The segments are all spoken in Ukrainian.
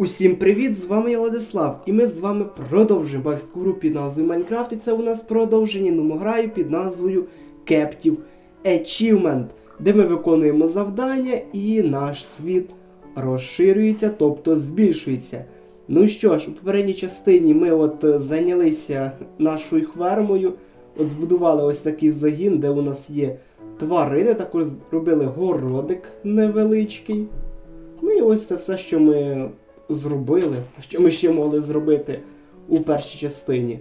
Усім привіт! З вами я Владислав, і ми з вами продовжуємо байську гру під назвою Майнкрафт. І це у нас продовження номограю під назвою Captive Achievement, де ми виконуємо завдання і наш світ розширюється, тобто збільшується. Ну що ж, у попередній частині ми от е, зайнялися нашою фермою, от збудували ось такий загін, де у нас є тварини, також зробили городик невеличкий. Ну і ось це все, що ми зробили, що ми ще могли зробити у першій частині.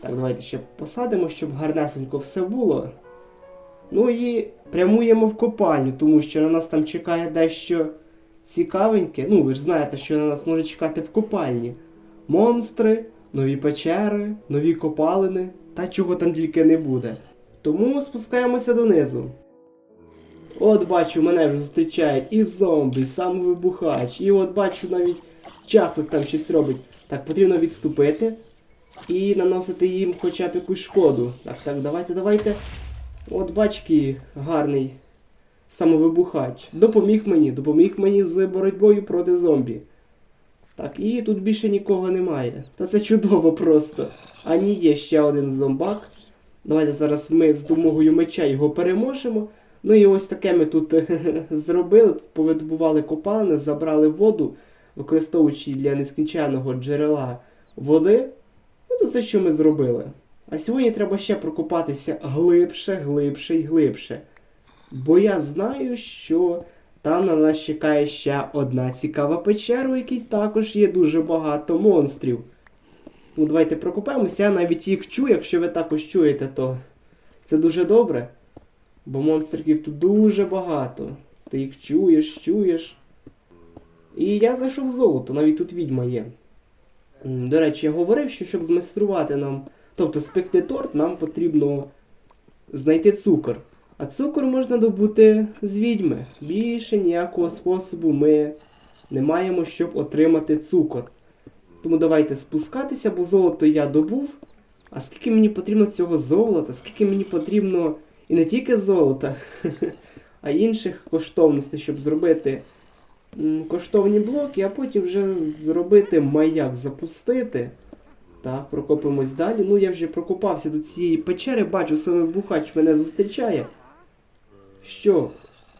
Так, давайте ще посадимо, щоб гарнесенько все було. Ну і прямуємо в копальню, тому що на нас там чекає дещо цікавеньке. Ну, ви ж знаєте, що на нас може чекати в копальні. Монстри, нові печери, нові копалини та чого там тільки не буде. Тому спускаємося донизу. От бачу, мене вже зустрічають і зомбі, і самовибухач, і от бачу навіть чахлик там щось робить. Так, потрібно відступити і наносити їм хоча б якусь шкоду. Так, так, давайте, давайте. От бачки, гарний самовибухач. Допоміг мені, допоміг мені з боротьбою проти зомбі. Так, і тут більше нікого немає. Та це чудово просто. А ні, є ще один зомбак. Давайте зараз ми з допомогою меча його переможемо. Ну і ось таке ми тут зробили. Повидобували копалини, забрали воду, використовуючи для нескінченного джерела води. Ну, це все, що ми зробили. А сьогодні треба ще прокопатися глибше, глибше і глибше. Бо я знаю, що там на нас чекає ще одна цікава печера, у якій також є дуже багато монстрів. Ну, давайте прокопаємося, я навіть їх чую, якщо ви також чуєте, то це дуже добре. Бо монстриків тут дуже багато. Ти їх чуєш, чуєш. І я знайшов золото, навіть тут відьма є. До речі, я говорив, що щоб змайструвати нам, тобто спекти торт, нам потрібно знайти цукор. А цукор можна добути з відьми. Більше ніякого способу ми не маємо, щоб отримати цукор. Тому давайте спускатися, бо золото я добув. А скільки мені потрібно цього золота, скільки мені потрібно і не тільки золота, а інших коштовностей, щоб зробити коштовні блоки, а потім вже зробити маяк, запустити. Так, прокопимось далі. Ну, я вже прокопався до цієї печери, бачу, саме бухач мене зустрічає. Що?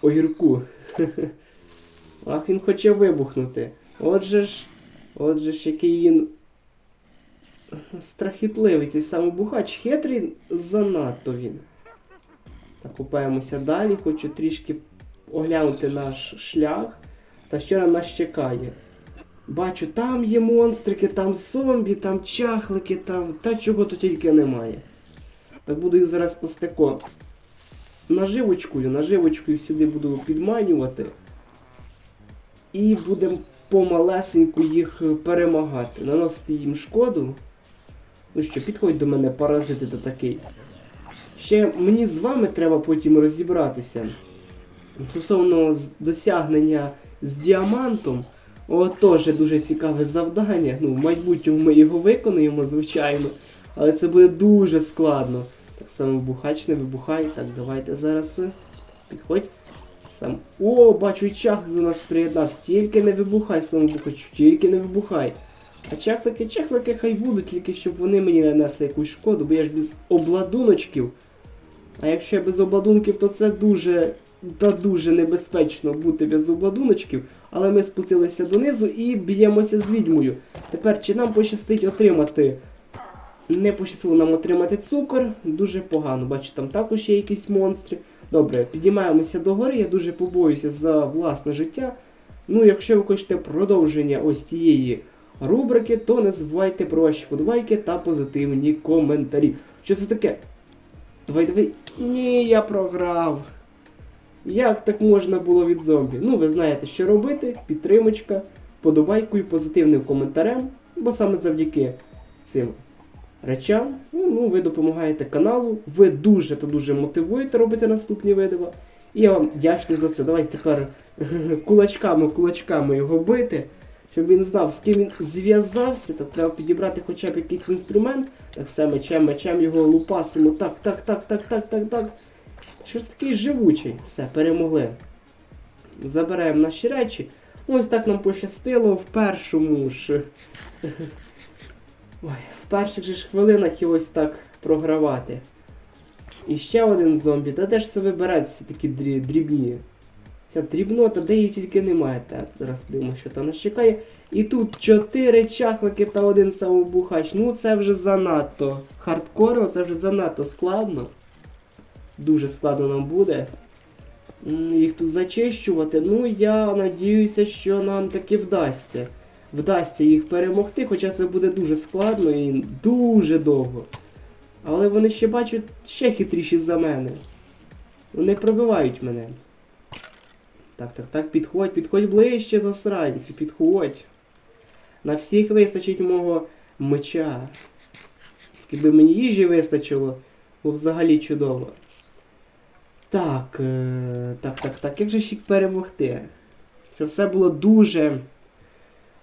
Огірку. Ах, він хоче вибухнути. Отже ж, отже ж, який він страхітливий, цей самий бухач. Хитрий занадто він. Так, купаємося далі, хочу трішки оглянути наш шлях. Та що на нас чекає. Бачу, там є монстрики, там зомбі, там чахлики, там та чого тут тільки немає. Так буду їх зараз постеко наживочкою, наживочкою сюди буду підманювати. І будемо помалесеньку їх перемагати, наносити їм шкоду. Ну що, підходь до мене, паразити то такий. Ще мені з вами треба потім розібратися. Стосовно досягнення з діамантом, о, теж дуже цікаве завдання. Ну, в майбутньому ми його виконуємо, звичайно, але це буде дуже складно. Так само бухач не вибухай. Так, давайте зараз е, підходь. Сам. О, бачу, чах до нас приєднався. Тільки не вибухай, самобухачу, тільки не вибухай. А чахлики, чахлики хай будуть, тільки щоб вони мені нанесли якусь шкоду, бо я ж без обладуночків. А якщо я без обладунків, то це дуже та дуже небезпечно бути без обладуночків. Але ми спустилися донизу і б'ємося з відьмою. Тепер чи нам пощастить отримати. Не пощастило нам отримати цукор, дуже погано. Бачу, там також є якісь монстри. Добре, піднімаємося до гори, я дуже побоюся за власне життя. Ну, якщо ви хочете продовження ось цієї рубрики, то не забувайте про ваші подобайки та позитивні коментарі. Що це таке? Давай, давай. Ні, я програв. Як так можна було від зомбі? Ну, ви знаєте, що робити. Підтримочка, подобайкою, позитивним коментарем, бо саме завдяки цим речам ну, ну, ви допомагаєте каналу, ви дуже та дуже мотивуєте робити наступні видео. І я вам вдячний за це. Давайте тепер кулачками, кулачками його бити, щоб він знав, з ким він зв'язався, то треба підібрати хоча б якийсь інструмент. Так все мечем, мечем його лупасимо. Так, так, так, так, так, так, так. Щось такий живучий. Все, перемогли. Забираємо наші речі. Ось так нам пощастило в першому ж. Ой, в перших же ж хвилинах і ось так програвати. І ще один зомбі. Та де ж це вибирається такі дрібні? Ця дрібнота, де її тільки немає. Так, зараз подивимося, що там нас чекає. І тут чотири чахлики та один самобухач. Ну це вже занадто хардкорно, це вже занадто складно. Дуже складно нам буде. Їх тут зачищувати. Ну, я надіюся, що нам таки вдасться. Вдасться їх перемогти, хоча це буде дуже складно і дуже довго. Але вони ще бачать ще хитріші за мене. Вони пробивають мене. Так, так, так, підходь, підходь ближче, засранцю, підходь. На всіх вистачить мого меча. Якби мені їжі вистачило, було взагалі чудово. Так, е, так, так, так, як же ж перемогти? Щоб все було дуже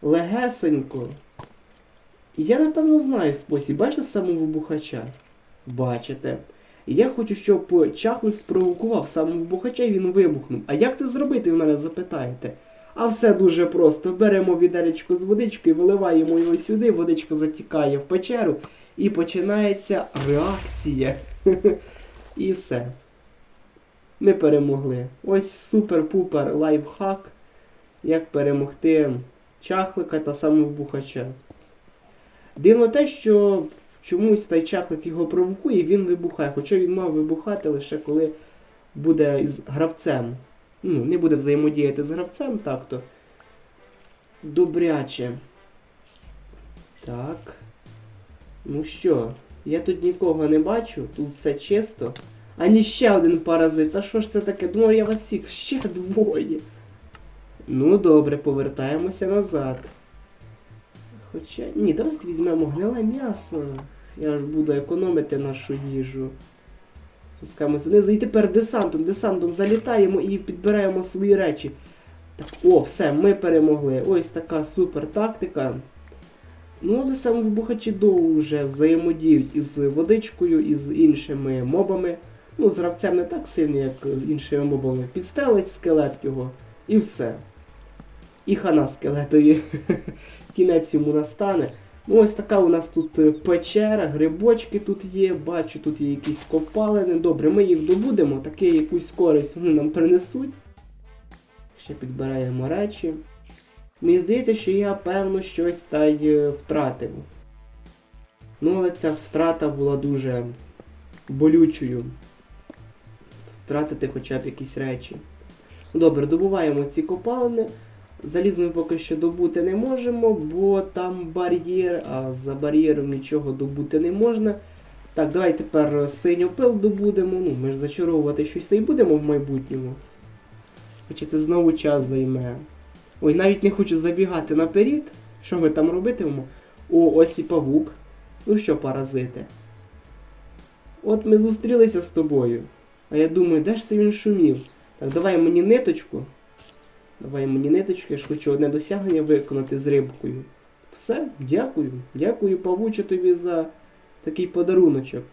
легесенько. І я напевно знаю спосіб. Бачите самовибухача? Бачите. І я хочу, щоб чахлик спровокував самовибухача і він вибухнув. А як це зробити, ви мене запитаєте? А все дуже просто. Беремо відеречко з водичкою, виливаємо його сюди, водичка затікає в печеру і починається реакція. І все. Ми перемогли. Ось супер-пупер лайфхак, як перемогти чахлика та самовибухача. Дивно те, що чомусь той чахлик його провокує він вибухає. Хоча він мав вибухати лише коли буде із гравцем. Ну, не буде взаємодіяти з гравцем, так то. Добряче. Так. Ну що, я тут нікого не бачу, тут все чисто. Ані ще один паразит. А що ж це таке? Думаю, я вас всіх ще двоє. Ну добре, повертаємося назад. Хоча. Ні, давайте візьмемо гниле м'ясо. Я ж буду економити нашу їжу. Спускаємось донизу. І тепер десантом. Десантом залітаємо і підбираємо свої речі. Так, о, все, ми перемогли. Ось така супер тактика. Ну, але саме вибухачі довго вже взаємодіють із водичкою, і з іншими мобами. Ну, з гравцем не так сильно, як з іншими мобами. Підстелить скелет його. І все. І хана скелетові. Кінець йому настане. Ну, ось така у нас тут е, печера, грибочки тут є, бачу, тут є якісь копалини. Добре, ми їх добудемо, таке якусь користь вони нам принесуть. Ще підбираємо речі. Мені здається, що я певно щось та й е, втратив. Ну, але ця втрата була дуже болючою. Втратити хоча б якісь речі. Добре, добуваємо ці копалини. Залізо ми поки що добути не можемо, бо там бар'єр, а за бар'єром нічого добути не можна. Так, давай тепер синю пил добудемо. Ну, ми ж зачаровувати щось й будемо в майбутньому. Хоча це знову час займе. Ой, навіть не хочу забігати наперед. Що ми там робитимемо? О, ось і павук. Ну що, паразити? От ми зустрілися з тобою. А я думаю, де ж це він шумів? Так, давай мені ниточку. Давай мені ниточку, я ж хочу одне досягнення виконати з рибкою. Все, дякую. Дякую, павуче, тобі за такий подаруночок.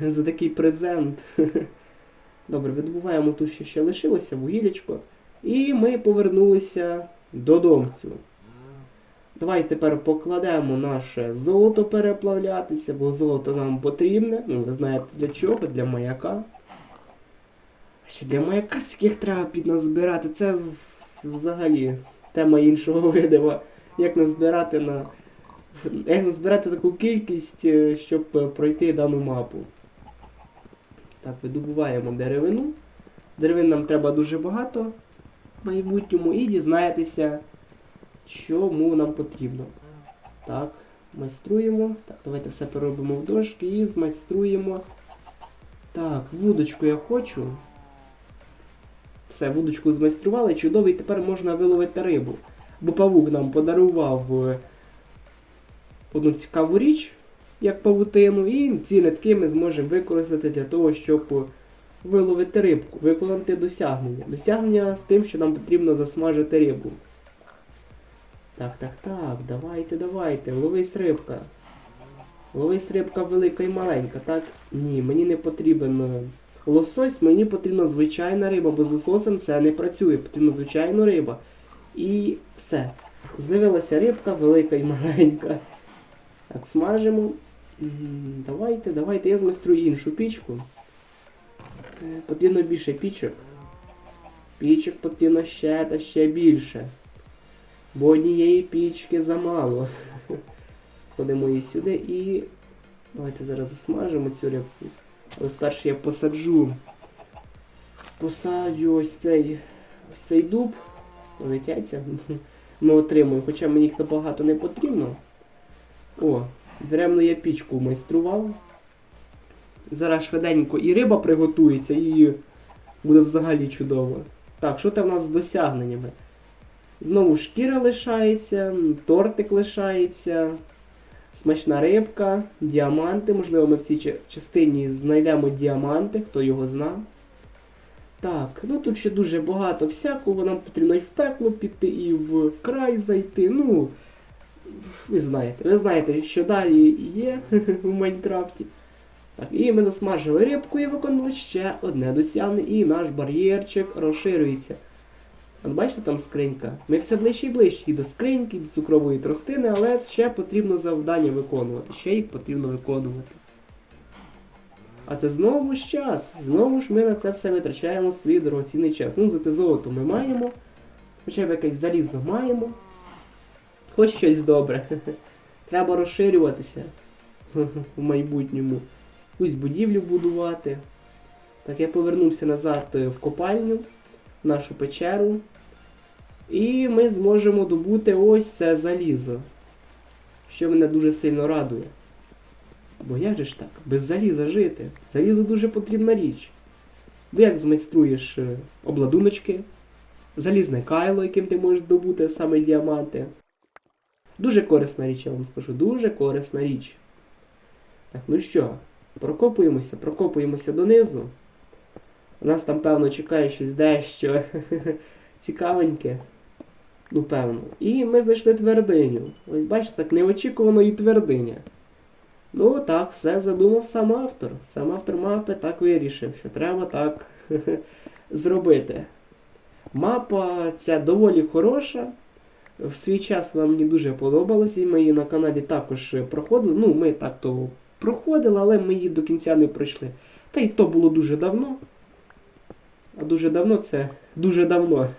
За такий презент. Добре, відбуваємо тут, що ще лишилося, вугілечко. І ми повернулися додомцю. Давай тепер покладемо наше золото переплавлятися, бо золото нам потрібне. Ну, ви знаєте для чого? Для маяка. Ще для маяка скільки треба підназбирати. Це взагалі тема іншого видива. Як назбирати на. Як назбирати таку кількість, е, щоб е, пройти дану мапу. Так, видобуваємо деревину. Деревин нам треба дуже багато в майбутньому і дізнаєтеся, чому нам потрібно. Так, майструємо. Так, давайте все переробимо в дошки і змайструємо. Так, вудочку я хочу. Все, вудочку змайстрували, чудово, і тепер можна виловити рибу. Бо павук нам подарував е, одну цікаву річ, як павутину, і ці нитки ми зможемо використати для того, щоб виловити рибку, виконати досягнення. Досягнення з тим, що нам потрібно засмажити рибу. Так, так, так, давайте, давайте, ловись рибка. Ловись рибка велика і маленька, так? Ні, мені не потрібен е, лосось, мені потрібна звичайна риба, бо з лососем це не працює, потрібна звичайна риба. І все. З'явилася рибка, велика і маленька. Так, смажимо. Давайте, давайте, я змайструю іншу пічку. Е, Потрібно більше пічок. Пічок потрібно ще та ще більше. Бо однієї пічки замало. Ходимо її сюди і. Давайте зараз засмажимо цю рибку. Але спершу я посаджу. Посаджу ось цей ось цей дуб. Яйця ми отримуємо, хоча мені їх набагато не потрібно. О, даремно я пічку майстрував. Зараз швиденько і риба приготується, і буде взагалі чудово. Так, що там у нас з досягненнями? Знову шкіра лишається, тортик лишається, смачна рибка, діаманти. Можливо, ми в цій частині знайдемо діаманти, хто його зна. Так, ну тут ще дуже багато всякого, нам потрібно і в пекло піти, і в край зайти. Ну, ви знаєте, ви знаєте, що далі є в Майнкрафті. Так, і ми засмажили рибку і виконали ще одне досягнення, і наш бар'єрчик розширюється. От бачите, там скринька. Ми все ближче і ближче і до скриньки, і до цукрової тростини, але ще потрібно завдання виконувати. Ще їх потрібно виконувати. А це знову ж час. Знову ж ми на це все витрачаємо свій дорогоцінний час. Ну, зате золото ми маємо. Хоча б якесь залізо маємо. Хоч щось добре. Треба розширюватися в майбутньому. Якусь будівлю будувати. Так, я повернувся назад е, в копальню, нашу печеру. І ми зможемо добути ось це залізо. Що мене дуже сильно радує. Бо як же ж так? Без заліза жити? Залізо дуже потрібна річ. Бо як змайструєш е, обладуночки, залізне кайло, яким ти можеш добути саме діаманти. Дуже корисна річ, я вам скажу, дуже корисна річ. Так, ну що, прокопуємося, прокопуємося донизу. У нас там, певно, чекає щось дещо цікавеньке. Ну, певно. І ми знайшли твердиню. Ось бачите, так неочікувано і твердиня. Ну так, все задумав сам автор. Сам автор мапи так вирішив, що треба так зробити. Мапа ця доволі хороша. В свій час вона мені дуже подобалася, і ми її на каналі також проходили. Ну, ми так то проходили, але ми її до кінця не пройшли. Та й то було дуже давно. А дуже давно це дуже давно.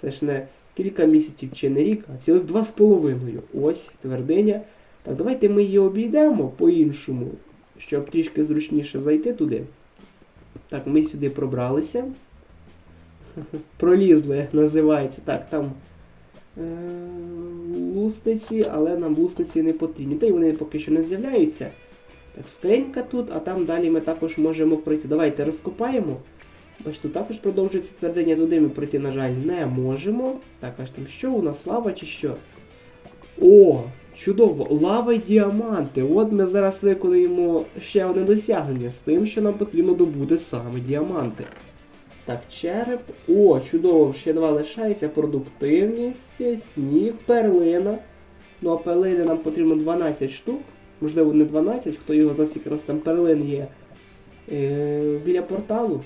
Це ж не кілька місяців чи не рік, а цілих два з половиною. Ось твердиня. Так, давайте ми її обійдемо по-іншому, щоб трішки зручніше зайти туди. Так, ми сюди пробралися. Пролізли, називається. Так, там е- лусниці, але нам лусниці не потрібні. Та й вони поки що не з'являються. Так, скринька тут, а там далі ми також можемо пройти. Давайте розкопаємо. Бачите, тут також продовжується твердиня, туди ми пройти, на жаль, не можемо. Так, аж там що у нас лава чи що? О, чудово! Лава й діаманти. От ми зараз виконуємо ще одне досягнення з тим, що нам потрібно добути саме діаманти. Так, череп. О, чудово, ще два лишається. Продуктивність, сніг, перлина. Ну а перлини нам потрібно 12 штук. Можливо, не 12, хто його знає, у там перлин є. Е, біля порталу.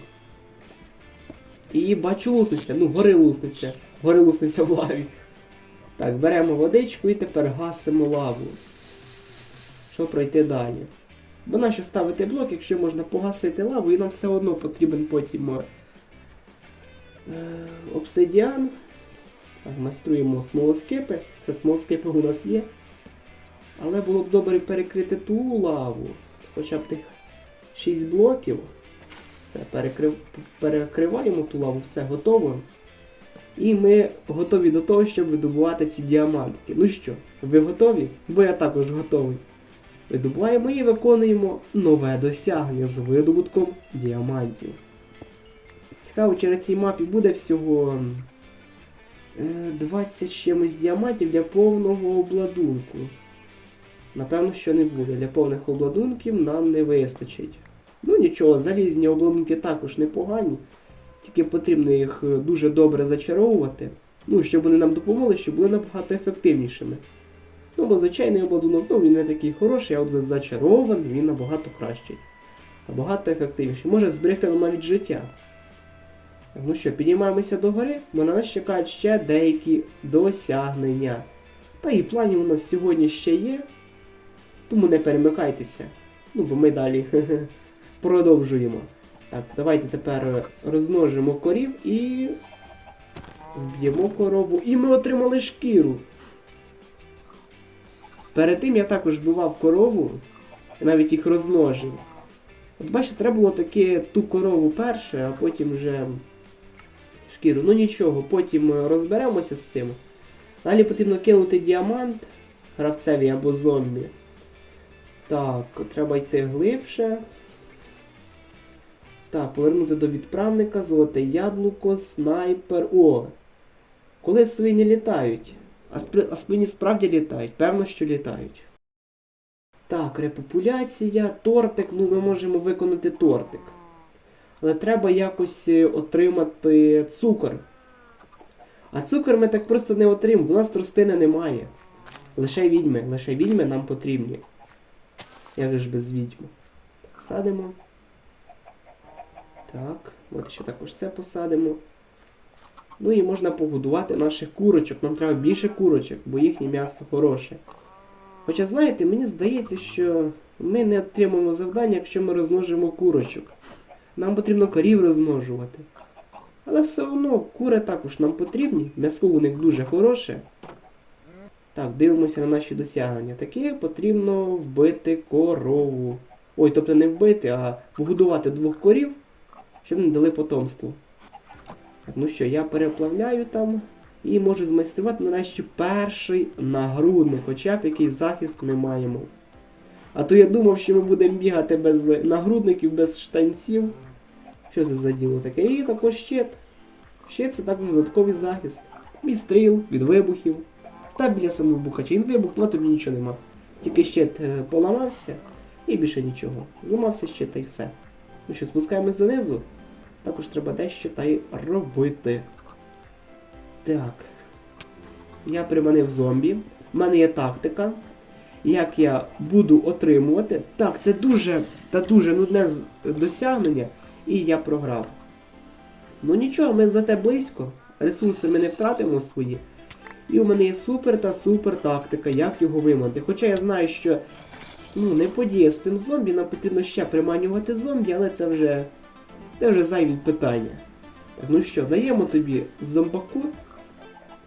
І бачу лусниця, ну гори лусниця. Гори лусниця в лаві. Так, беремо водичку і тепер гасимо лаву. Щоб пройти далі. Бо нащо ставити блок, якщо можна погасити лаву, і нам все одно потрібен потім е, обсидіан. Так, майструємо смолоскипи. Це смолоскипи у нас є. Але було б добре перекрити ту лаву. Хоча б тих 6 блоків. Все, перекрив, перекриваємо ту лаву, все готово. І ми готові до того, щоб видобувати ці діамантки. Ну що, ви готові? Бо я також готовий. Видобуваємо і виконуємо нове досягнення з видобутком діамантів. Цікаво, чи на цій мапі буде всього е, 20 з чимось діамантів для повного обладунку. Напевно, що не буде. Для повних обладунків нам не вистачить. Ну нічого, залізні обладунки також непогані. Тільки потрібно їх е, дуже добре зачаровувати. Ну, щоб вони нам допомогли, щоб були набагато ефективнішими. Ну, бо звичайний обладунок, ну він не такий хороший, а от зачарований він набагато кращий. Набагато ефективніший. Може зберегти нам навіть життя. Ну що, підіймаємося до гори, бо на нас чекають ще деякі досягнення. Та і планів у нас сьогодні ще є. Тому не перемикайтеся. Ну, бо ми далі продовжуємо. Так, давайте тепер розмножимо корів і. Вб'ємо корову. І ми отримали шкіру. Перед тим я також вбивав корову, навіть їх розмножив. От бачите, треба було таки ту корову перше, а потім вже шкіру. Ну нічого, потім е, розберемося з цим. Далі потрібно кинути діамант гравцеві або зомбі. Так, треба йти глибше. Так, повернути до відправника, золоте яблуко, снайпер. О! Коли свині літають? А, спри- а свині справді літають? Певно, що літають. Так, репопуляція, тортик, ну ми можемо виконати тортик. Але треба якось е, отримати цукор. А цукор ми так просто не отримаємо, у нас тростини немає. Лише відьми, лише відьми нам потрібні. Як ж без відьм? Так, садимо. Так, от ще також це посадимо. Ну і можна погодувати наших курочок. Нам треба більше курочок, бо їхнє м'ясо хороше. Хоча, знаєте, мені здається, що ми не отримаємо завдання, якщо ми розмножимо курочок. Нам потрібно корів розмножувати. Але все одно кури також нам потрібні, м'ясо у них дуже хороше. Так, дивимося на наші досягнення. Таке потрібно вбити корову. Ой, тобто не вбити, а погодувати двох корів, щоб вони дали потомство. Ну що, я переплавляю там і можу змайструвати нарешті перший нагрудник, хоча б якийсь захист ми маємо. А то я думав, що ми будемо бігати без нагрудників, без штанців. Що це за діло таке? І також щит. Щит це також додатковий захист. Від стріл, від вибухів. Став біля самовибухача, він вибухнув, а тобі нічого нема. Тільки щит е, поламався і більше нічого. Зламався щит та й все. Ну що, спускаємось донизу. Також треба дещо та й робити. Так. Я приманив зомбі. У мене є тактика. Як я буду отримувати. Так, це дуже та дуже нудне досягнення. І я програв. Ну нічого, ми зате близько. Ресурси ми не втратимо свої. І у мене є супер та супер тактика, як його виманити. Хоча я знаю, що ну, не подіє з цим зомбі, нам потрібно ще приманювати зомбі, але це вже. Це вже зайві питання. Ну що, даємо тобі зомбаку.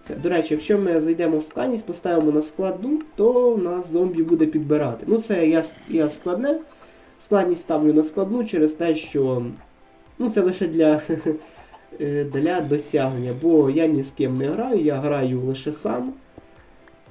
Це, до речі, якщо ми зайдемо в складність, поставимо на складну, то в нас зомбі буде підбирати. Ну, це я, я складне. Складність ставлю на складну через те, що ну, це лише для, е, для досягнення, бо я ні з ким не граю, я граю лише сам.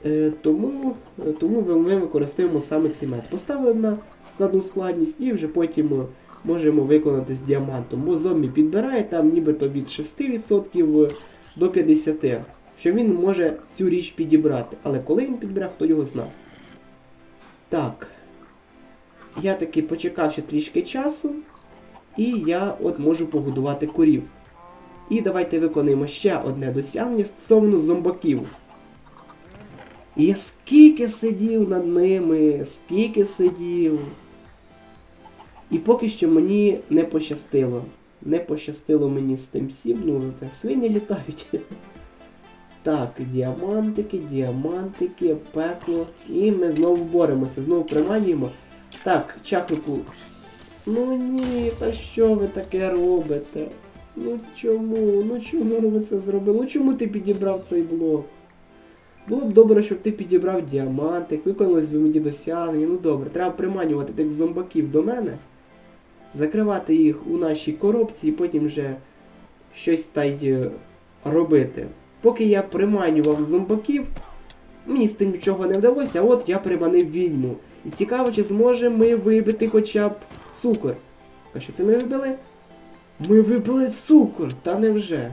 Е, Тому, е, тому ми, використовуємо саме цей метод. Поставили на складну складність і вже потім можемо виконати з діамантом. Бо зомбі підбирає там нібито від 6% до 50%, що він може цю річ підібрати. Але коли він підбере, хто його знає. Так. Я таки почекав ще трішки часу, і я от можу погодувати корів. І давайте виконаємо ще одне досягнення стосовно зомбаків. І я скільки сидів над ними, скільки сидів. І поки що мені не пощастило. Не пощастило мені з тим всім, ну зате свині літають. Так, діамантики, діамантики, пекло. І ми знову боремося, знову приманюємо. Так, чахлику. Ну ні, та що ви таке робите? Ну чому? Ну чому ви це зробили? Ну чому ти підібрав цей блок? Було б добре, щоб ти підібрав діамантик, виконалось би мені досягнення. Ну добре, треба приманювати тих зомбаків до мене, закривати їх у нашій коробці і потім вже щось та й е, робити. Поки я приманював зомбаків, мені з тим нічого не вдалося, от я приманив відьму. І цікаво, чи зможемо ми вибити хоча б цукор. А що це ми вибили? Ми вибили цукор, та невже?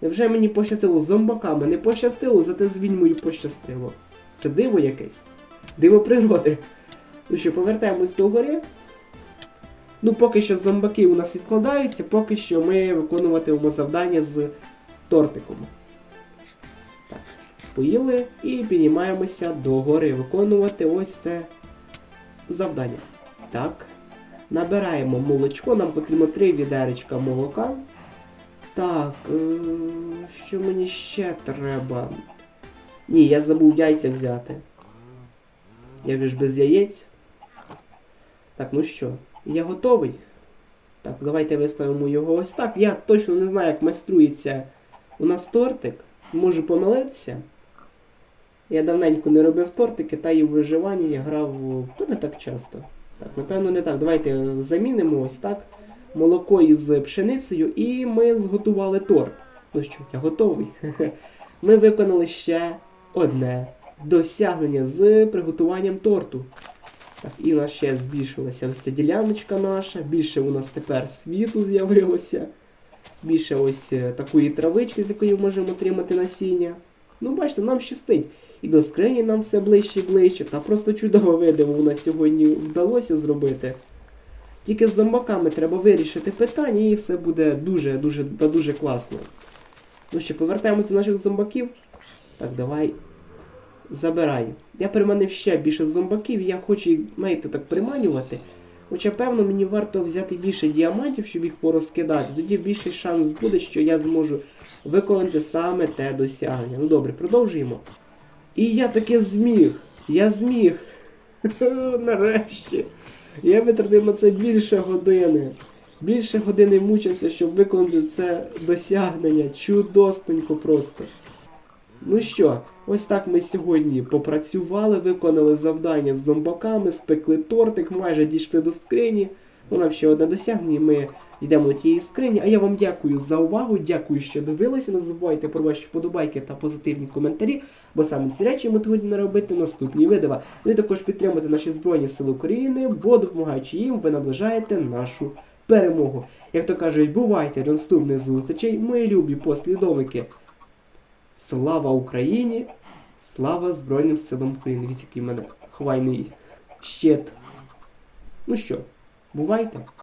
Невже мені пощастило з зомбаками? Не пощастило, зате з відьмою пощастило. Це диво якесь. Диво природи. Ну що, повертаємось до гори. Ну, поки що зомбаки у нас відкладаються, поки що ми виконуватимемо завдання з тортиком. Так, поїли і піднімаємося до гори виконувати ось це завдання. Так. Набираємо молочко, нам потрібно 3 відеречка молока. Так, е, що мені ще треба? Ні, я забув яйця взяти. Я ж без яєць. Так, ну що, я готовий. Так, давайте виставимо його ось так. Я точно не знаю, як майструється у нас тортик. Можу помилитися. Я давненько не робив тортики, та і в виживанні я грав то не так часто. Так, напевно, не так. Давайте замінимо ось так. Молоко із пшеницею, і ми зготували торт. Ну що, я готовий. Ми виконали ще одне досягнення з приготуванням торту. Так, і у нас ще збільшилася ось діляночка наша, більше у нас тепер світу з'явилося. Більше ось е, такої травички, з якої можемо отримати насіння. Ну, бачите, нам щастить. І до скрині нам все ближче і ближче. Та просто чудово видиво у нас сьогодні вдалося зробити. Тільки з зомбаками треба вирішити питання, і все буде дуже-дуже та дуже класно. Ну що, повертаємося до наших зомбаків. Так, давай. Забирай. Я приманив ще більше зомбаків, я хочу їх, знаєте, так приманювати. Хоча, певно, мені варто взяти більше діамантів, щоб їх порозкидати. Тоді більший шанс буде, що я зможу виконати саме те досягнення. Ну добре, продовжуємо. І я таке зміг. Я зміг. Нарешті. Я витратив на це більше години. Більше години мучився, щоб виконати це досягнення. Чудосненько просто. Ну що, ось так ми сьогодні попрацювали, виконали завдання з зомбаками, спекли тортик, майже дійшли до скрині. Ну, нам ще одне досягнення, ми йдемо до тієї скрині. А я вам дякую за увагу, дякую, що дивилися. Не забувайте про ваші вподобайки та позитивні коментарі, бо саме ці речі мотивують мене робити наступні видива. Ну і також підтримуйте наші Збройні Сили України, бо допомагаючи їм, ви наближаєте нашу перемогу. Як то кажуть, бувайте до наступних зустрічей, мої любі послідовники. Слава Україні! Слава Збройним силам України! Від який мене хвайний щит. Ну що, бувайте!